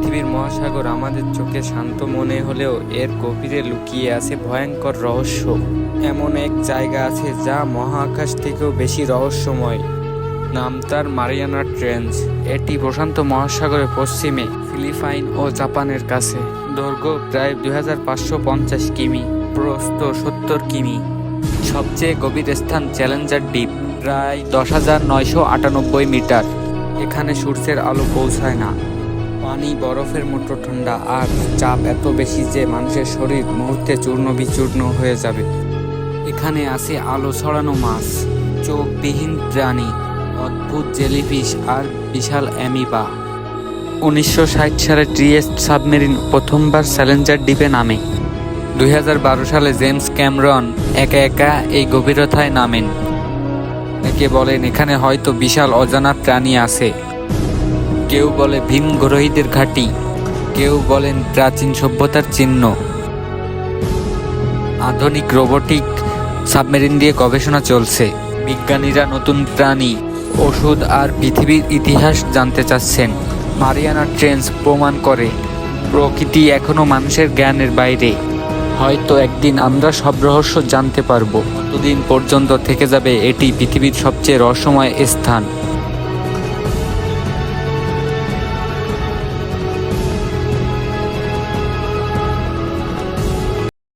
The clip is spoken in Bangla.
পৃথিবীর মহাসাগর আমাদের চোখে শান্ত মনে হলেও এর গভীরে লুকিয়ে আছে ভয়ঙ্কর রহস্য। এমন এক জায়গা আছে যা মহাকাশ থেকেও বেশি রহস্যময়। নাম তার মারিয়ানা ট্রেঞ্চ। এটি প্রশান্ত মহাসাগরের পশ্চিমে, ফিলিপাইন ও জাপানের কাছে। দৈর্ঘ্য প্রায় দুই হাজার পাঁচশো পঞ্চাশ কিমি, প্রস্থ সত্তর কিমি। সবচেয়ে গভীর স্থান চ্যালেঞ্জার দ্বীপ, প্রায় দশ হাজার নয়শো আটানব্বই মিটার। এখানে সূর্যের আলো পৌঁছায় না। পানি বরফের মতো ঠান্ডা আর চাপ এত বেশি যে মানুষের শরীর মুহূর্তে চূর্ণ বিচূর্ণ হয়ে যাবে। এখানে আছে আলো ছড়ানো মাছ, চোখবিহীন প্রাণী, অদ্ভুত জেলিফিশ আর বিশাল অ্যামিবা। উনিশশো ষাট সালে ট্রিয়েস্ট সাবমেরিন প্রথমবার চ্যালেঞ্জার দ্বীপে নামে। দুই হাজার বারো সালে জেমস ক্যামরন একা একা এই গভীরতায় নামেন। একে বলেন, এখানে হয়তো বিশাল অজানা প্রাণী আছে। কেউ বলে ভীম গ্রহীদের ঘাঁটি, কেউ বলেন প্রাচীন সভ্যতার চিহ্ন। আধুনিক রোবোটিক সাবমেরিন দিয়ে গবেষণা চলছে। বিজ্ঞানীরা নতুন প্রাণী, ওষুধ আর পৃথিবীর ইতিহাস জানতে চাচ্ছেন। মারিয়ানা ট্রেন্স প্রমাণ করে, প্রকৃতি এখনও মানুষের জ্ঞানের বাইরে। হয়তো একদিন আমরা সব রহস্য জানতে পারব। ততদিন পর্যন্ত থেকে যাবে এটি পৃথিবীর সবচেয়ে রহস্যময় স্থান।